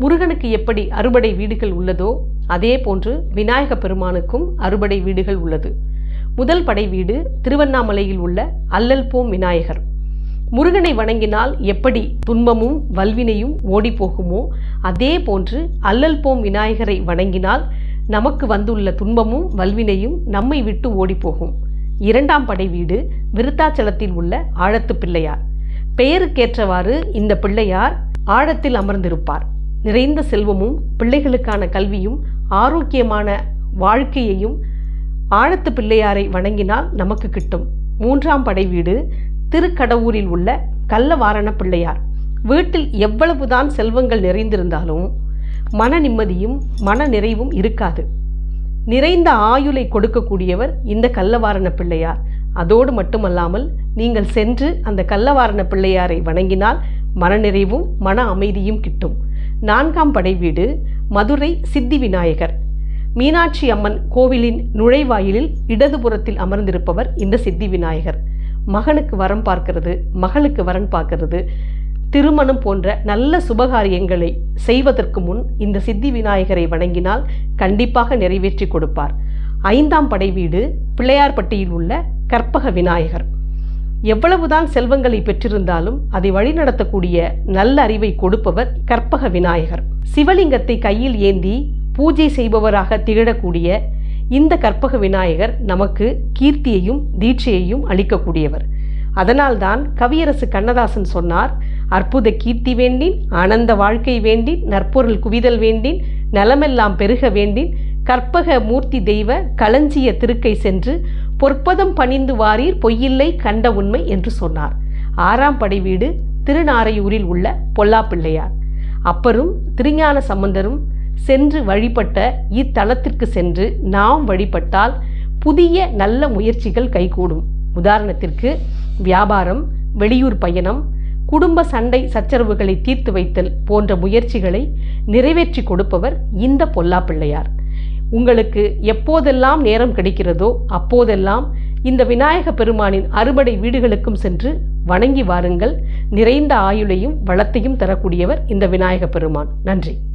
முருகனுக்கு எப்படி அறுபடை வீடுகள் உள்ளதோ அதே போன்று விநாயக பெருமானுக்கும் அறுபடை வீடுகள் உள்ளது. முதல் படை வீடு திருவண்ணாமலையில் உள்ள அல்லல் போம் விநாயகர். முருகனை வணங்கினால் எப்படி துன்பமும் வல்வினையும் ஓடிப்போகுமோ அதே போன்று அல்லல் போம் விநாயகரை வணங்கினால் நமக்கு வந்துள்ள துன்பமும் வல்வினையும் நம்மை விட்டு ஓடிப்போகும். இரண்டாம் படை வீடு விருத்தாச்சலத்தில் உள்ள ஆழத்து பிள்ளையார். பெயருக்கேற்றவாறு இந்த பிள்ளையார் ஆழத்தில் அமர்ந்திருப்பார். நிறைந்த செல்வமும் பிள்ளைகளுக்கான கல்வியும் ஆரோக்கியமான வாழ்க்கையையும் ஆழத்து பிள்ளையாரை வணங்கினால் நமக்கு கிட்டும். மூன்றாம் படை வீடு திருக்கடவூரில் உள்ள கள்ளவாரண பிள்ளையார். வீட்டில் எவ்வளவுதான் செல்வங்கள் நிறைந்திருந்தாலும் மன நிம்மதியும் மன நிறைவும் இருக்காது. நிறைந்த ஆயுளை கொடுக்கக்கூடியவர் இந்த கள்ளவாரண பிள்ளையார். அதோடு மட்டுமல்லாமல் நீங்கள் சென்று அந்த கள்ளவாரண பிள்ளையாரை வணங்கினால் மனநிறைவும் மன அமைதியும் கிட்டும். நான்காம் படை வீடு மதுரை சித்தி விநாயகர். மீனாட்சி அம்மன் கோவிலின் நுழைவாயிலில் இடதுபுறத்தில் அமர்ந்திருப்பவர் இந்த சித்தி விநாயகர். மகனுக்கு வரம் பார்க்கிறது மகளுக்கு வரன் பார்க்கிறது திருமணம் போன்ற நல்ல சுபகாரியங்களை செய்வதற்கு முன் இந்த சித்தி விநாயகரை வணங்கினால் கண்டிப்பாக நிறைவேற்றி கொடுப்பார். ஐந்தாம் படை வீடு பிள்ளையார்பட்டியில் உள்ள கற்பக விநாயகர். எவ்வளவுதான் செல்வங்களை பெற்றிருந்தாலும் அதை வழிநடத்தக்கூடிய நல்ல அறிவை கொடுப்பவர் கற்பக விநாயகர். சிவலிங்கத்தை கையில் ஏந்தி பூஜை செய்பவராக திகழக்கூடிய இந்த கற்பக விநாயகர் நமக்கு கீர்த்தியையும் தீட்சையையும் அளிக்கக்கூடியவர். அதனால்தான் கவியரசு கண்ணதாசன் சொன்னார் அற்புத கீர்த்தி வேண்டின் ஆனந்த வாழ்க்கை வேண்டின் நற்பொருள் குவிதல் வேண்டின் நலமெல்லாம் பெருக வேண்டின் கற்பக மூர்த்தி தெய்வ களஞ்சிய திருக்கை சென்று பொற்பதம் பணிந்து வாரீர் பொய்யில்லை கண்ட உண்மை என்று சொன்னார். ஆறாம் படை வீடு திருநாரையூரில் உள்ள பொல்லாப்பிள்ளையார். அப்பரும் திருஞான சம்பந்தரும் சென்று வழிபட்ட இத்தலத்திற்கு சென்று நாம் வழிபட்டால் புதிய நல்ல முயற்சிகள் கைகூடும். உதாரணத்திற்கு வியாபாரம் வெளியூர் பயணம் குடும்ப சண்டை சச்சரவுகளை தீர்த்து வைத்தல் போன்ற முயற்சிகளை நிறைவேற்றி கொடுப்பவர் இந்த பொல்லாப்பிள்ளையார். உங்களுக்கு எப்போதெல்லாம் நேரம் கிடைக்கிறதோ அப்போதெல்லாம் இந்த விநாயக பெருமானின் அறுபடை வீடுகளுக்கும் சென்று வணங்கி வாருங்கள். நிறைந்த ஆயுளையும் வளத்தையும் தரக்கூடியவர் இந்த விநாயக பெருமான். நன்றி.